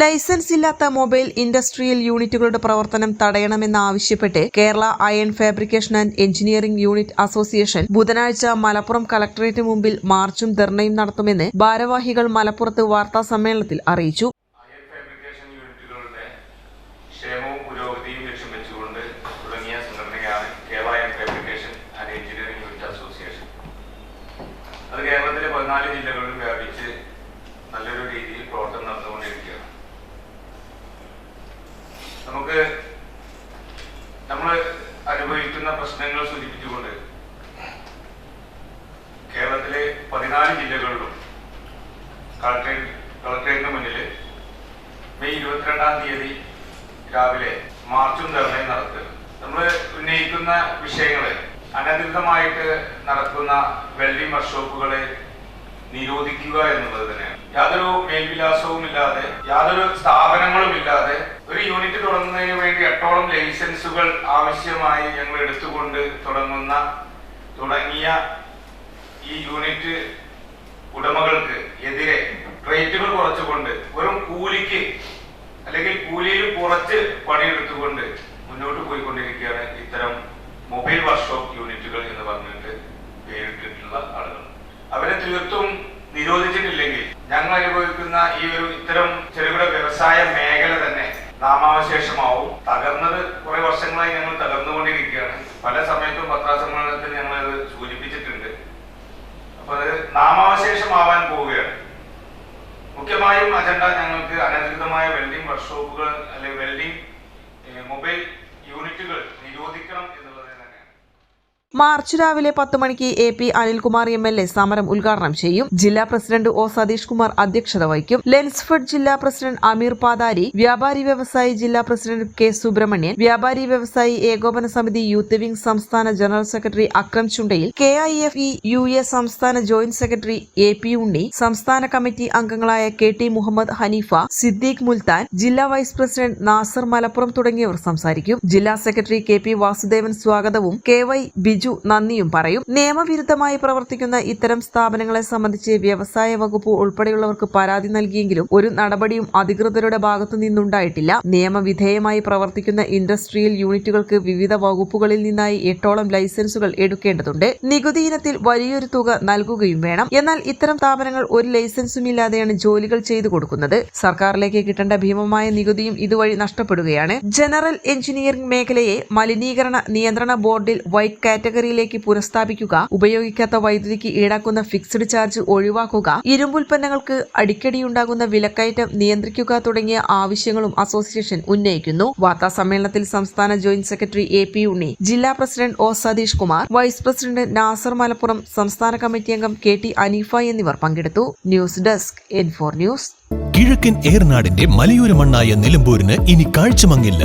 Licence ഇല്ലാത്ത mobile industrial യൂണിറ്റുകളുടെ പ്രവർത്തനം തടയണമെന്നാവശ്യപ്പെട്ട് Kerala iron fabrication and engineering unit association ബുധനാഴ്ച മലപ്പുറം കളക്ടറേറ്റ് മുമ്പിൽ മാർച്ചും ധർണയും നടത്തുമെന്ന് ഭാരവാഹികൾ മലപ്പുറത്ത് വാർത്താ സമ്മേളനത്തിൽ അറിയിച്ചു. ക്ഷേമവും പുരോഗതിയും ലക്ഷ്യം വെച്ചുകൊണ്ട് തുടങ്ങിയ സംഘടനയാണ് Kerala fabrication and engineering unit association. അത് കേരളത്തിലെ പതിനാല് ജില്ലകളിലും വ്യാപിച്ച് നല്ലൊരു രീതിയിൽ പ്രവർത്തനം നടന്നുകൊണ്ടിരിക്കുകയാണ്. നമുക്ക് നമ്മൾ അനുഭവിക്കുന്ന പ്രശ്നങ്ങൾ സൂചിപ്പിച്ചുകൊണ്ട് കേരളത്തിലെ പതിനാല് ജില്ലകളിലും കളക്ടറേറ്റ് കളക്ടറേറ്റിന് മുന്നിൽ മെയ് ഇരുപത്തിരണ്ടാം തീയതി രാവിലെ മാർച്ചും ധർണയും നടത്തുക നമ്മൾ ഉന്നയിക്കുന്ന വിഷയങ്ങൾ അനധികൃതമായിട്ട് നടക്കുന്ന വെൽഡിംഗ് വർക്ക്ഷോപ്പുകളെ നിരോധിക്കുക എന്നുള്ളത് തന്നെയാണ്. യാതൊരു മേൽവിലാസവും ഇല്ലാതെ യാതൊരു സ്ഥാപനങ്ങളും ഇല്ലാതെ ഒരു യൂണിറ്റ് തുടങ്ങുന്നതിന് വേണ്ടി എട്ടോളം ലൈസൻസുകൾ ആവശ്യമായി ഞങ്ങൾ എടുത്തുകൊണ്ട് തുടങ്ങുന്ന തുടങ്ങിയ ഈ യൂണിറ്റ് ഉടമകൾക്ക് എതിരെ റേറ്റുകൾ കുറച്ചുകൊണ്ട് വെറും കൂലിക്ക് അല്ലെങ്കിൽ കൂലിയിൽ കുറച്ച് പണിയെടുത്തുകൊണ്ട് മുന്നോട്ട് പോയിക്കൊണ്ടിരിക്കുകയാണ് ഇത്തരം മൊബൈൽ വർക്ക്ഷോപ്പ് യൂണിറ്റുകൾ എന്ന് പറഞ്ഞിട്ട് പേരിട്ടിട്ടുള്ള ആളുകൾ. അവരെ തീർത്തും നിരോധിച്ചിട്ടില്ലെങ്കിൽ ഞങ്ങൾ അനുഭവിക്കുന്ന ഈ ഒരു ഇത്തരം ചെറുകിട വ്യവസായ മേഖല തന്നെ നാമാവശേഷമാവും. തകർന്നത് കുറെ വർഷങ്ങളായി ഞങ്ങൾ തകർന്നുകൊണ്ടിരിക്കുകയാണ്. പല സമയത്തും പത്രസമ്മേളനത്തിൽ ഞങ്ങൾ അത് സൂചിപ്പിച്ചിട്ടുണ്ട്. അപ്പൊ അത് നാമാവശേഷമാവാൻ പോവുകയാണ്. മുഖ്യമായും അജണ്ട ഞങ്ങൾക്ക് അനധികൃതമായ വെൽഡിംഗ് വർക്ക്ഷോപ്പുകൾ അല്ലെങ്കിൽ വെൽഡിംഗ് മൊബൈൽ യൂണിറ്റുകൾ നിരോധിക്കണം മാർച്ച് രാവിലെ പത്ത് മണിക്ക് A P Anilkumar M L A സമരം ഉദ്ഘാടനം ചെയ്യും. ജില്ലാ പ്രസിഡന്റ് ഒ സതീഷ് കുമാർ അധ്യക്ഷത വഹിക്കും. ലെൻസ്ഫെഡ് ജില്ലാ പ്രസിഡന്റ് അമീർ പാതാരി വ്യാപാരി വ്യവസായി ജില്ലാ പ്രസിഡന്റ് കെ സുബ്രഹ്മണ്യൻ വ്യാപാരി വ്യവസായി ഏകോപന സമിതി യൂത്ത് വിംഗ് സംസ്ഥാന general secretary Akram Chundayil K I F E U A സംസ്ഥാന joint secretary A P Unni സംസ്ഥാന കമ്മിറ്റി അംഗങ്ങളായ കെ ടി മുഹമ്മദ് ഹനീഫ സിദ്ദീഖ് മുൽത്താൻ ജില്ലാ വൈസ് പ്രസിഡന്റ് നാസർ മലപ്പുറം തുടങ്ങിയവർ സംസാരിക്കും. ജില്ലാ സെക്രട്ടറി കെ പി വാസുദേവൻ സ്വാഗതവും കെ വൈ ബിജു നന്ദിയും പറയും. നിയമവിരുദ്ധമായി പ്രവർത്തിക്കുന്ന ഇത്തരം സ്ഥാപനങ്ങളെ സംബന്ധിച്ച് വ്യവസായ വകുപ്പ് ഉൾപ്പെടെയുള്ളവർക്ക് പരാതി നൽകിയെങ്കിലും ഒരു നടപടിയും അധികൃതരുടെ ഭാഗത്തു നിന്നുണ്ടായിട്ടില്ല. നിയമവിധേയമായി പ്രവർത്തിക്കുന്ന ഇൻഡസ്ട്രിയൽ യൂണിറ്റുകൾക്ക് വിവിധ വകുപ്പുകളിൽ നിന്നായി എട്ടോളം ലൈസൻസുകൾ എടുക്കേണ്ടതുണ്ട്. നികുതി ഇനത്തിൽ വലിയൊരു തുക നൽകുകയും വേണം. എന്നാൽ ഇത്തരം സ്ഥാപനങ്ങൾ ഒരു ലൈസൻസും ഇല്ലാതെയാണ് ജോലികൾ ചെയ്തു കൊടുക്കുന്നത്. സർക്കാരിലേക്ക് കിട്ടേണ്ട ഭീമമായ നികുതിയും ഇതുവഴി നഷ്ടപ്പെടുകയാണ്. ജനറൽ എഞ്ചിനീയറിംഗ് മേഖലയെ മലിനീകരണ നിയന്ത്രണ ബോർഡിൽ വൈറ്റ് കാറ്റഗറിയിലേക്ക് പുനഃസ്ഥാപിക്കുക ഉപയോഗിക്കാത്ത വൈദ്യുതിക്ക് ഈടാക്കുന്ന ഫിക്സ്ഡ് ചാർജ് ഒഴിവാക്കുക ഇരുമ്പുൽപ്പന്നങ്ങൾക്ക് അടിക്കടിയുണ്ടാകുന്ന വിലക്കയറ്റം നിയന്ത്രിക്കുക തുടങ്ങിയ ആവശ്യങ്ങളും അസോസിയേഷൻ ഉന്നയിക്കുന്നു. വാർത്താ സമ്മേളനത്തിൽ സംസ്ഥാന joint secretary A P Unni ജില്ലാ president O Satheesh Kumar vice president Nasar Malappuram സംസ്ഥാന കമ്മിറ്റി അംഗം കെ ടി അനീഫ എന്നിവർ പങ്കെടുത്തു. News desk N four news. കിഴക്കൻ ഏർനാടിന്റെ മലയോര മണ്ണായ നിലമ്പൂരിന് ഇനി കാഴ്ചമങ്ങില്ല.